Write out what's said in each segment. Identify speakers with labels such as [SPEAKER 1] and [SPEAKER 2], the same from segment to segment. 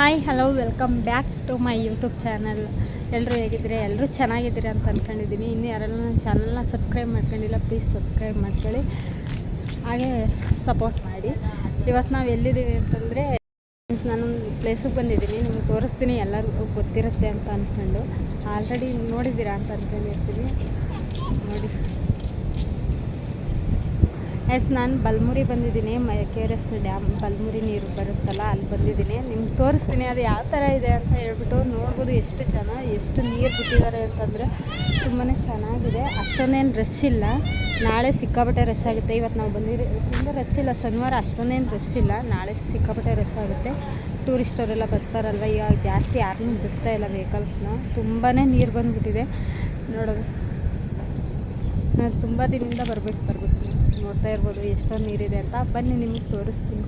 [SPEAKER 1] Hi hello welcome back to my YouTube channel ಎಲ್ಲರೂ ಹೇಗಿದ್ದೀರಿ? ಎಲ್ಲರೂ ಚೆನ್ನಾಗಿದ್ದೀರಿ ಅಂತ ಅಂದ್ಕೊಂಡಿದ್ದೀನಿ ಇನ್ನು ಯಾರೆಲ್ಲ ನನ್ನ ಚಾನಲ್ನ ಸಬ್ಸ್ಕ್ರೈಬ್ ಮಾಡ್ಕೊಂಡಿಲ್ಲ ಪ್ಲೀಸ್ ಸಬ್ಸ್ಕ್ರೈಬ್ ಮಾಡ್ಕೊಳ್ಳಿ. ಹಾಗೆ ಸಪೋರ್ಟ್ ಮಾಡಿ. ಇವತ್ತು ನಾವು ಎಲ್ಲಿದ್ದೀವಿ ಅಂತಂದರೆ, ನಾನು ಪ್ಲೇಸಿಗೆ ಬಂದಿದ್ದೀನಿ. ನಿಮ್ಗೆ ತೋರಿಸ್ತೀನಿ, ಎಲ್ಲರಿಗೂ ಗೊತ್ತಿರುತ್ತೆ ಅಂತ ಅಂದ್ಕೊಂಡು ಆಲ್ರೆಡಿ ನೋಡಿದ್ದೀರಾ ಅಂತ ಅಂದ್ಕೊಂಡಿರ್ತೀನಿ ನೋಡಿ. ಎಸ್, ನಾನು ಬಲ್ಮುರಿ ಬಂದಿದ್ದೀನಿ. ಮೈ, K R S dam Balmuri ನೀರು ಬರುತ್ತಲ್ಲ, ಅಲ್ಲಿ ಬಂದಿದ್ದೀನಿ. ನಿಮ್ಗೆ ತೋರಿಸ್ತೀನಿ ಅದು ಯಾವ ಥರ ಇದೆ ಅಂತ ಹೇಳ್ಬಿಟ್ಟು ನೋಡ್ಬೋದು ಎಷ್ಟು ಚೆನ್ನಾಗಿ ಎಷ್ಟು ನೀರು ಬಿಟ್ಟಿದ್ದಾರೆ ಅಂತಂದರೆ ತುಂಬಾ ಚೆನ್ನಾಗಿದೆ. ಅಷ್ಟೊಂದೇನು ರಶ್ ಇಲ್ಲ. ನಾಳೆ ಸಿಕ್ಕಾಪಟ್ಟೆ ರಶ್ ಆಗುತ್ತೆ. ಇವತ್ತು ನಾವು ಬಂದಿರೋ ತುಂಬ ರಶ್ ಇಲ್ಲ. ಶನಿವಾರ ಅಷ್ಟೊಂದೇನು ರಶ್ ಇಲ್ಲ. ನಾಳೆ ಸಿಕ್ಕಾಪಟ್ಟೆ ರಶ್ ಆಗುತ್ತೆ. ಟೂರಿಸ್ಟವರೆಲ್ಲ ಬರ್ತಾರಲ್ವ? ಇವಾಗ ಜಾಸ್ತಿ ಯಾರನ್ನೂ ಬಿಡ್ತಾ ಇಲ್ಲ ವೆಹಿಕಲ್ಸ್ನ ತುಂಬಾ ನೀರು ಬಂದುಬಿಟ್ಟಿದೆ. ನೋಡೋದು. ನಾನು ತುಂಬ ದಿನದಿಂದ ಬರಬೇಕು ಬರಬೇಕು ನೋಡ್ತಾ ಇರ್ಬೋದು ಎಷ್ಟೊಂದು ನೀರಿದೆ ಅಂತ. ಬನ್ನಿ ನಿಮಗೆ ತೋರಿಸ್ತೀನಿ.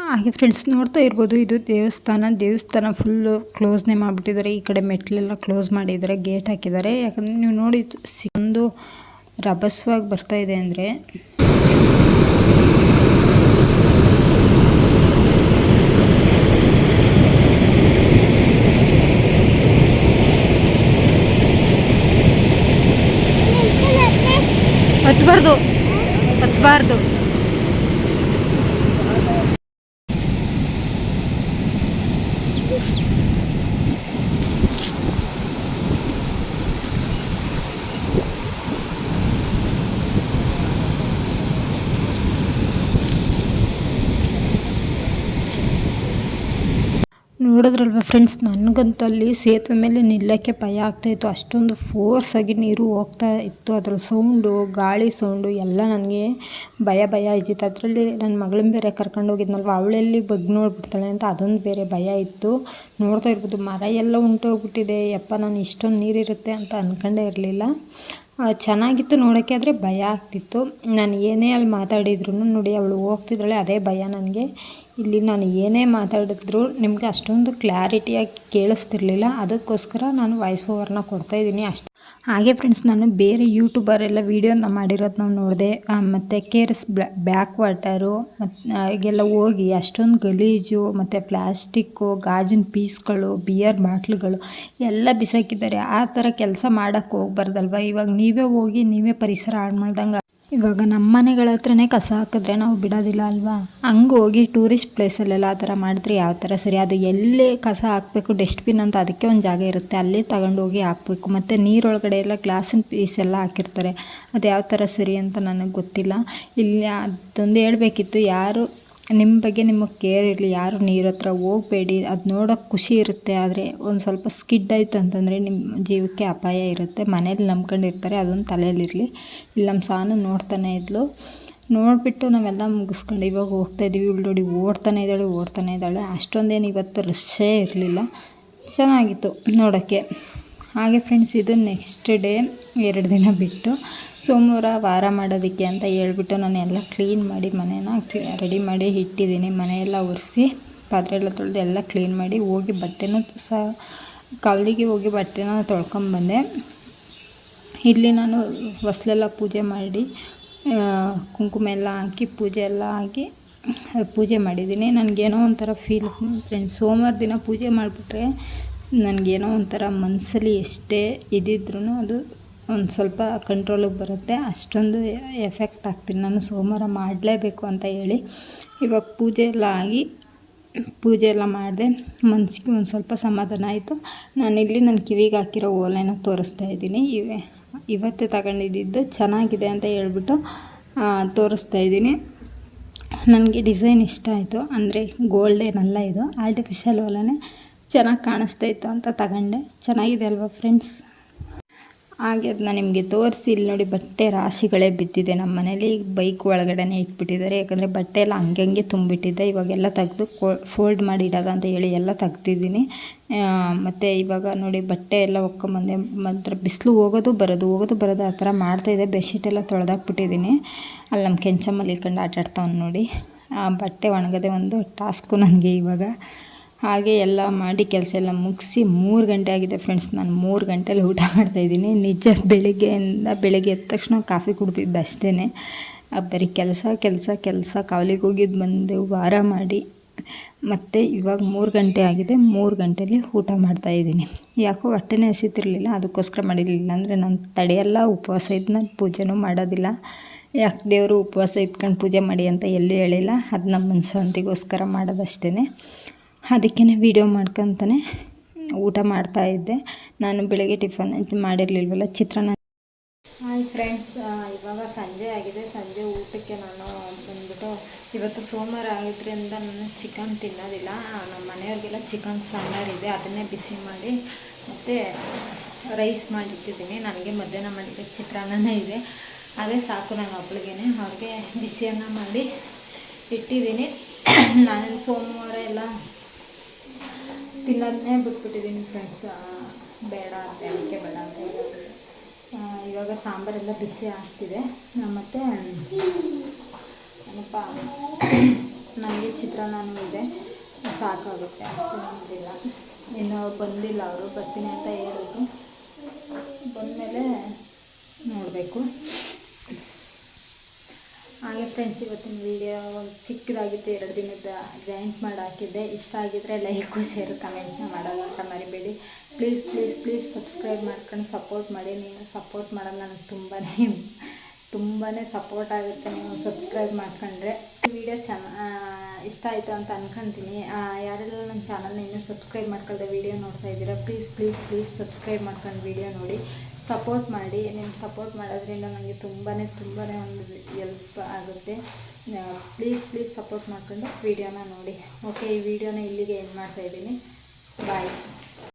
[SPEAKER 2] ಹಾಗೆ ಫ್ರೆಂಡ್ಸ್ ನೋಡ್ತಾ ಇರ್ಬೋದು ಇದು ದೇವಸ್ಥಾನ. ದೇವಸ್ಥಾನ ಫುಲ್ಲು ಕ್ಲೋಸ್ನೇ ಮಾಡಿಬಿಟ್ಟಿದ್ದಾರೆ. ಈ ಕಡೆ ಮೆಟ್ಲೆಲ್ಲ ಕ್ಲೋಸ್ ಮಾಡಿದ್ದಾರೆ ಗೇಟ್ ಹಾಕಿದ್ದಾರೆ. ಯಾಕಂದರೆ ನೀವು ನೋಡಿ ಒಂದು ರಭಸವಾಗಿ ಬರ್ತಾ ಇದೆ ಅಂದರೆ
[SPEAKER 1] ಹತ್ಬಾರ್ದು ಹತ್ಬಾರ್ದು
[SPEAKER 2] ನೋಡಿದ್ರಲ್ವ ಫ್ರೆಂಡ್ಸ್ ನನಗಂತೂ ಅಲ್ಲಿ ಸೇತುವೆ ಮೇಲೆ ನಿಲ್ಲಕ್ಕೆ ಭಯ ಆಗ್ತಾಯಿತ್ತು ಅಷ್ಟೊಂದು ಫೋರ್ಸಾಗಿ ನೀರು ಹೋಗ್ತಾ ಇತ್ತು. ಅದರ ಸೌಂಡು ಗಾಳಿ ಸೌಂಡು ಎಲ್ಲ ನನಗೆ ಭಯ ಭಯ ಇದ್ದಿತ್ತು. ಅದರಲ್ಲಿ ನನ್ನ ಮಗಳನ್ನ ಬೇರೆ ಕರ್ಕೊಂಡು ಹೋಗಿದ್ನಲ್ವ? ಅವಳೆಲ್ಲಿ ಬಗ್ ನೋಡ್ಬಿಡ್ತಾಳೆ ಅಂತ ಅದೊಂದು ಬೇರೆ ಭಯ ಇತ್ತು. ನೋಡ್ತಾ ಇರ್ಬೋದು, ಮರ ಎಲ್ಲ ಉಂಟೋಗ್ಬಿಟ್ಟಿದೆ. ಯಪ್ಪ, ನಾನು ಇಷ್ಟೊಂದು ನೀರಿರುತ್ತೆ ಅಂತ ಅಂದ್ಕೊಂಡೇ ಇರಲಿಲ್ಲ. ಚೆನ್ನಾಗಿತ್ತು ನೋಡೋಕ್ಕೆ, ಆದರೆ ಭಯ ಆಗ್ತಿತ್ತು. ನಾನು ಏನೇ ಅಲ್ಲಿ ಮಾತಾಡಿದ್ರು ನೋಡಿ, ಅವಳು ಹೋಗ್ತಿದ್ದಾಳೆ, ಅದೇ ಭಯ ನನಗೆ. ಇಲ್ಲಿ ನಾನು ಏನೇ ಮಾತಾಡಿದ್ರು ನಿಮಗೆ ಅಷ್ಟೊಂದು ಕ್ಲಾರಿಟಿಯಾಗಿ ಕೇಳಿಸ್ತಿರ್ಲಿಲ್ಲ. ಅದಕ್ಕೋಸ್ಕರ ನಾನು ವಾಯ್ಸ್ ಓವರ್ನ ಕೊಡ್ತಾಯಿದ್ದೀನಿ ಅಷ್ಟು ಹಾಗೆ ಫ್ರೆಂಡ್ಸ್ ನಾನು ಬೇರೆ ಯೂಟ್ಯೂಬರೆಲ್ಲ ವೀಡಿಯೋನ ಮಾಡಿರೋದು ನಾವು ನೋಡಿದೆ. ಮತ್ತು K R S back water ಮತ್ತು ಈಗೆಲ್ಲ ಹೋಗಿ ಅಷ್ಟೊಂದು ಗಲೀಜು, ಮತ್ತು ಪ್ಲ್ಯಾಸ್ಟಿಕ್ಕು ಗಾಜಿನ ಪೀಸ್ಗಳು ಬಿಯರ್ ಬಾಟ್ಲುಗಳು ಎಲ್ಲ ಬಿಸಾಕಿದ್ದಾರೆ. ಆ ಥರ ಕೆಲಸ ಮಾಡೋಕ್ಕೆ ಹೋಗ್ಬಾರ್ದಲ್ವ? ಇವಾಗ ನೀವೇ ಹೋಗಿ, ನೀವೇ ಪರಿಸರ ಹಾಳು ಮಾಡ್ದಂಗೆ ಇವಾಗ ನಮ್ಮ ಮನೆಗಳ ಹತ್ರನೇ ಕಸ ಹಾಕಿದ್ರೆ ನಾವು ಬಿಡೋದಿಲ್ಲ ಅಲ್ವಾ? ಹಂಗೆ ಹೋಗಿ ಟೂರಿಸ್ಟ್ ಪ್ಲೇಸಲ್ಲೆಲ್ಲ ಆ ಥರ ಮಾಡಿದ್ರೆ ಯಾವ ಥರ ಸರಿ? ಅದು ಎಲ್ಲೇ ಕಸ ಹಾಕಬೇಕು ಡಸ್ಟ್ಬಿನ್ ಅಂತ ಅದಕ್ಕೆ ಒಂದು ಜಾಗ ಇರುತ್ತೆ. ಅಲ್ಲೇ ತಗೊಂಡೋಗಿ ಹಾಕ್ಬೇಕು. ಮತ್ತು ನೀರೊಳಗಡೆ ಎಲ್ಲ ಗ್ಲಾಸಿನ ಪೀಸ್ ಎಲ್ಲ ಹಾಕಿರ್ತಾರೆ. ಅದು ಯಾವ ಥರ ಸರಿ ಅಂತ ನನಗೆ ಗೊತ್ತಿಲ್ಲ. ಇಲ್ಲಿ ಅದೊಂದು ಹೇಳಬೇಕಿತ್ತು, ಯಾರು ನಿಮ್ಮ ಬಗ್ಗೆ ನಿಮಗೆ ಕೇರ್ ಇರಲಿ, ಯಾರು ನೀರ ಹತ್ರ ಹೋಗಬೇಡಿ, ಅದು ನೋಡೋಕೆ ಖುಷಿ ಇರುತ್ತೆ. ಆದರೆ ಒಂದು ಸ್ವಲ್ಪ ಸ್ಕಿಡ್ ಆಯ್ತು ಅಂತಂದರೆ ನಿಮ್ಮ ಜೀವಕ್ಕೆ ಅಪಾಯ ಇರುತ್ತೆ. ಮನೇಲಿ ನಂಬ್ಕೊಂಡಿರ್ತಾರೆ ಅದೊಂದು ತಲೆಯಲ್ಲಿರಲಿ ಇಲ್ಲಿ ನಮ್ಮ ಸಾನು ನೋಡ್ತಾನೆ ಇದ್ಲು. ನೋಡಿಬಿಟ್ಟು ನಾವೆಲ್ಲ ಮುಗಿಸ್ಕೊಂಡು ಇವಾಗ ಹೋಗ್ತಾ ಇದ್ದೀವಿ ಇವಳು ನೋಡಿ ಓಡ್ತಾನೆ ಇದ್ದಾಳೆ ಓಡ್ತಾನೆ ಇದ್ದಾಳೆ. ಅಷ್ಟೊಂದೇನು ಇವತ್ತು ರಶ್ಶೇ ಇರಲಿಲ್ಲ. ಚೆನ್ನಾಗಿತ್ತು ನೋಡೋಕ್ಕೆ. ಹಾಗೆ ಫ್ರೆಂಡ್ಸ್ ಇದು ನೆಕ್ಸ್ಟ್ ಡೇ ಎರಡು ದಿನ ಬಿಟ್ಟು ಸೋಮವಾರ ವಾರ ಮಾಡೋದಕ್ಕೆ ಅಂತ ಹೇಳ್ಬಿಟ್ಟು ನಾನು ಎಲ್ಲ ಕ್ಲೀನ್ ಮಾಡಿ ಮನೇನ ರೆಡಿ ಮಾಡಿ ಇಟ್ಟಿದ್ದೀನಿ. ಮನೆಯೆಲ್ಲ ಒರೆಸಿ ಪಾತ್ರೆ ಎಲ್ಲ ತೊಳೆದು ಎಲ್ಲ ಕ್ಲೀನ್ ಮಾಡಿ ಹೋಗಿ ಬಟ್ಟೆನೂ ಸಹ ಕವಲಿಗೆ ಹೋಗಿ ಬಟ್ಟೆನ ತೊಳ್ಕೊಂಬಂದೆ ಇಲ್ಲಿ ನಾನು ಹೊಸ್ಲೆಲ್ಲ ಪೂಜೆ ಮಾಡಿ ಕುಂಕುಮ ಎಲ್ಲ ಹಾಕಿ ಪೂಜೆ ಎಲ್ಲ ಹಾಕಿ ಪೂಜೆ ಮಾಡಿದ್ದೀನಿ. ನನಗೇನೋ ಒಂಥರ ಫೀಲ್ ಫ್ರೆಂಡ್ಸ್ ಸೋಮವಾರ ದಿನ ಪೂಜೆ ಮಾಡಿಬಿಟ್ರೆ ನನಗೇನೋ ಒಂಥರ ಮನಸ್ಸಲ್ಲಿ ಎಷ್ಟೇ ಇದ್ದಿದ್ರೂ ಅದು ಒಂದು ಸ್ವಲ್ಪ ಕಂಟ್ರೋಲಿಗೆ ಬರುತ್ತೆ. ಅಷ್ಟೊಂದು ಎಫೆಕ್ಟ್ ಆಗ್ತೀನಿ. ನಾನು ಸೋಮವಾರ ಮಾಡಲೇಬೇಕು ಅಂತ ಹೇಳಿ ಇವಾಗ ಪೂಜೆ ಎಲ್ಲ ಆಗಿ ಪೂಜೆ ಎಲ್ಲ ಮಾಡಿದೆ. ಮನಸ್ಸಿಗೆ ಒಂದು ಸ್ವಲ್ಪ ಸಮಾಧಾನ ಆಯಿತು. ನಾನಿಲ್ಲಿ ನನ್ನ ಕಿವಿಗೆ ಹಾಕಿರೋ ಓಲೆನ ತೋರಿಸ್ತಾ ಇದ್ದೀನಿ. ಇವೆ, ಇವತ್ತೇ ತಗೊಂಡಿದ್ದು ಚೆನ್ನಾಗಿದೆ ಅಂತ ಹೇಳ್ಬಿಟ್ಟು ತೋರಿಸ್ತಾ ಇದ್ದೀನಿ. ನನಗೆ ಡಿಸೈನ್ ಇಷ್ಟ ಆಯಿತು. ಅಂದರೆ ಗೋಲ್ಡೇನಲ್ಲ ಇದು. ಆರ್ಟಿಫಿಷಿಯಲ್ ಓಲೆನೇ. ಚೆನ್ನಾಗಿ ಕಾಣಿಸ್ತಾ ಇತ್ತು ಅಂತ ತಗೊಂಡೆ. ಚೆನ್ನಾಗಿದೆ ಅಲ್ವಾ ಫ್ರೆಂಡ್ಸ್ ಹಾಗೆ ಅದನ್ನ ನಿಮಗೆ ತೋರಿಸಿ, ಇಲ್ಲಿ ನೋಡಿ ಬಟ್ಟೆ ರಾಶಿಗಳೇ ಬಿದ್ದಿದೆ ನಮ್ಮ ಮನೇಲಿ. ಬೈಕ್ ಒಳಗಡೆನೇ ಇಟ್ಬಿಟ್ಟಿದ್ದಾರೆ. ಯಾಕಂದರೆ ಬಟ್ಟೆ ಎಲ್ಲ ಹಂಗೆ ತುಂಬಿಟ್ಟಿದ್ದೆ ಇವಾಗೆಲ್ಲ ತೆಗೆದು ಫೋಲ್ಡ್ ಮಾಡಿ ಇಡೋದು ಅಂತ ಹೇಳಿ ಎಲ್ಲ ತೆಗ್ದಿದ್ದೀನಿ. ಮತ್ತು ಇವಾಗ ನೋಡಿ ಬಟ್ಟೆ ಎಲ್ಲ ಒಕ್ಕೊಂಬಂದೆ. ಮಾತ್ರ ಬಿಸಿಲು ಹೋಗೋದು ಬರೋದು ಹೋಗೋದು ಬರೋದು ಆ ಥರ ಮಾಡ್ತಾಯಿದ್ದೆ ಬೆಡ್ಶೀಟ್ ಎಲ್ಲ ತೊಳೆದಾಕ್ಬಿಟ್ಟಿದ್ದೀನಿ. ಅಲ್ಲಿ ನಮ್ಮ ಕೆಂಚಮ್ಮಲ್ಲಿ ಮಲಿಕೊಂಡು ಆಟಾಡ್ತಾವ್ನು ನೋಡಿ. ಬಟ್ಟೆ ಒಣಗದೆ ಒಂದು ಟಾಸ್ಕು ನನಗೆ ಇವಾಗ. ಹಾಗೆ ಎಲ್ಲ ಮಾಡಿ ಕೆಲಸ ಎಲ್ಲ ಮುಗಿಸಿ ಮೂರು ಗಂಟೆ ಆಗಿದೆ ಫ್ರೆಂಡ್ಸ್ ನಾನು ಮೂರು ಗಂಟೆಲಿ ಊಟ ಮಾಡ್ತಾಯಿದ್ದೀನಿ ನಿಜ ಬೆಳಿಗ್ಗೆಯಿಂದ ಬೆಳಗ್ಗೆ ಎದ್ದ ತಕ್ಷಣ ಕಾಫಿ ಕುಡ್ತಿದ್ದೆ ಅಷ್ಟೇ ಬರೀ ಕೆಲಸ ಕೆಲಸ ಕೆಲಸ. ಕಾವಲಿಗೆ ಹೋಗಿದ್ದು ಬಂದು ವಾರ ಮಾಡಿ. ಮತ್ತು ಇವಾಗ ಮೂರು ಗಂಟೆ ಆಗಿದೆ. ಮೂರು ಗಂಟೆಲಿ ಊಟ ಮಾಡ್ತಾಯಿದ್ದೀನಿ ಯಾಕೋ ಹೊಟ್ಟೆನೇ ಹಸಿತಿರಲಿಲ್ಲ. ಅದಕ್ಕೋಸ್ಕರ ಮಾಡಿರಲಿಲ್ಲ. ಅಂದರೆ ನಾನು ತಡೆಯಲ್ಲ ಉಪವಾಸ ಇದ್ದು ನಾನು ಪೂಜೆನೂ ಮಾಡೋದಿಲ್ಲ. ಯಾಕೆ ದೇವರು ಉಪವಾಸ ಇಟ್ಕೊಂಡು ಪೂಜೆ ಮಾಡಿ ಅಂತ ಎಲ್ಲೂ ಹೇಳಿಲ್ಲ. ಅದು ನಮ್ಮ ಮನಸ್ಸಂತಿಗೋಸ್ಕರ ಮಾಡೋದಷ್ಟೇ ಅದಕ್ಕೇ ವೀಡಿಯೋ ಮಾಡ್ಕೊತಾನೆ ಊಟ ಮಾಡ್ತಾಯಿದ್ದೆ ನಾನು ಬೆಳಗ್ಗೆ ಟಿಫನ್ ಮಾಡಿರಲಿಲ್ವಲ್ಲ, ಚಿತ್ರಾನ್ನ. ಹಾಯ್ ಫ್ರೆಂಡ್ಸ್ ಇವಾಗ ಸಂಜೆ ಆಗಿದೆ. ಸಂಜೆ ಊಟಕ್ಕೆ ನಾನು ಬಂದ್ಬಿಟ್ಟು ಇವತ್ತು ಸೋಮವಾರ ಆಗಿದ್ದರಿಂದ ನಾನು ಚಿಕನ್ ತಿನ್ನೋದಿಲ್ಲ. ನಮ್ಮ ಮನೆಯವ್ರಿಗೆಲ್ಲ ಚಿಕನ್ ಸಾಂಬಾರಿದೆ ಅದನ್ನೇ ಬಿಸಿ ಮಾಡಿ ಮತ್ತು ರೈಸ್ ಮಾಡಿಟ್ಟಿದ್ದೀನಿ. ನನಗೆ ಮಧ್ಯಾಹ್ನ ಮನೆಗೆ ಚಿತ್ರಾನ್ನನೇ ಇದೆ. ಅದೇ ಸಾಕು ನನ್ನ ಒಬ್ಳಿಗೇನೆ. ಅವ್ರಿಗೆ ಬಿಸಿಯನ್ನ ಮಾಡಿ ಇಟ್ಟಿದ್ದೀನಿ. ನಾನು ಸೋಮವಾರ ಎಲ್ಲ ತಿನ್ನೋದನ್ನೇ ಬಿಟ್ಬಿಟ್ಟಿದ್ದೀನಿ ಫ್ರೆಂಡ್ಸ್ ಬೇಡ ಅಂತ ಅದಕ್ಕೆ ಬೇಡ ಅಂತ ಇವಾಗ ಸಾಂಬಾರೆಲ್ಲ ಬಿಸಿ ಆಗ್ತಿದೆ. ಮತ್ತು, ಏನಪ್ಪ, ನನಗೆ ಚಿತ್ರಾನ್ನನೂ ಇದೆ. ಸಾಕಾಗುತ್ತೆ ಅಷ್ಟೇನಿಲ್ಲ ಇನ್ನೂ ಬಂದಿಲ್ಲ ಅವರು, ಬರ್ತೀನಿ ಅಂತ ಹೇಳಿದ್ರು. ಬಂದಮೇಲೆ ನೋಡಬೇಕು. ಹಾಗೆ ಫ್ರೆಂಡ್ಸ್ ಇವತ್ತಿನ ವಿಡಿಯೋ ಚಿಕ್ಕದಾಗಿತ್ತು, ಎರಡು ದಿನದ ಜಾಯಿಂಟ್ ಮಾಡಿ ಹಾಕಿದ್ದೆ. ಇಷ್ಟ ಆಗಿದ್ದರೆ ಲೈಕು ಶೇರು ಕಮೆಂಟ್ನ ಮಾಡೋದಂತ ಮರಿಬೇಡಿ. ಪ್ಲೀಸ್ ಪ್ಲೀಸ್ ಪ್ಲೀಸ್ ಸಬ್ಸ್ಕ್ರೈಬ್ ಮಾಡ್ಕೊಂಡು ಸಪೋರ್ಟ್ ಮಾಡಿ. ನೀವು ಸಪೋರ್ಟ್ ಮಾಡೋದು ನನಗೆ ತುಂಬಾ ತುಂಬಾ ಸಪೋರ್ಟ್ ಆಗುತ್ತೆ. ನೀವು ಸಬ್ಸ್ಕ್ರೈಬ್ ಮಾಡ್ಕೊಂಡ್ರೆ ವಿಡಿಯೋ ಚೆನ್ನ ಇಷ್ಟ ಆಯಿತು ಅಂತ ಅನ್ಕೊಂತೀನಿ. ಯಾರೆಲ್ಲ ನನ್ನ ಚಾನಲ್ನ ಇನ್ನೂ ಸಬ್ಸ್ಕ್ರೈಬ್ ಮಾಡ್ಕೊಳ್ದೆ ವಿಡಿಯೋ ನೋಡ್ತಾ ಇದ್ದೀರಾ ಪ್ಲೀಸ್ ಪ್ಲೀಸ್ ಪ್ಲೀಸ್ ಸಬ್ಸ್ಕ್ರೈಬ್ ಮಾಡ್ಕೊಂಡು ವಿಡಿಯೋ ನೋಡಿ. ಸಪೋರ್ಟ್ ಮಾಡಿ. ನಿಮ್ಮ ಸಪೋರ್ಟ್ ಮಾಡೋದ್ರಿಂದ ನನಗೆ ತುಂಬಾ ತುಂಬಾ ಒಂದು ಎಲ್ಪ್ ಆಗುತ್ತೆ. ಪ್ಲೀಸ್ ಪ್ಲೀಸ್ ಸಪೋರ್ಟ್ ಮಾಡ್ಕೊಂಡು ವೀಡಿಯೋನ ನೋಡಿ. ಓಕೆ ಈ ವೀಡಿಯೋನ ಇಲ್ಲಿಗೆ ಏನು ಮಾಡ್ತಾಯಿದ್ದೀನಿ ಬಾಯ್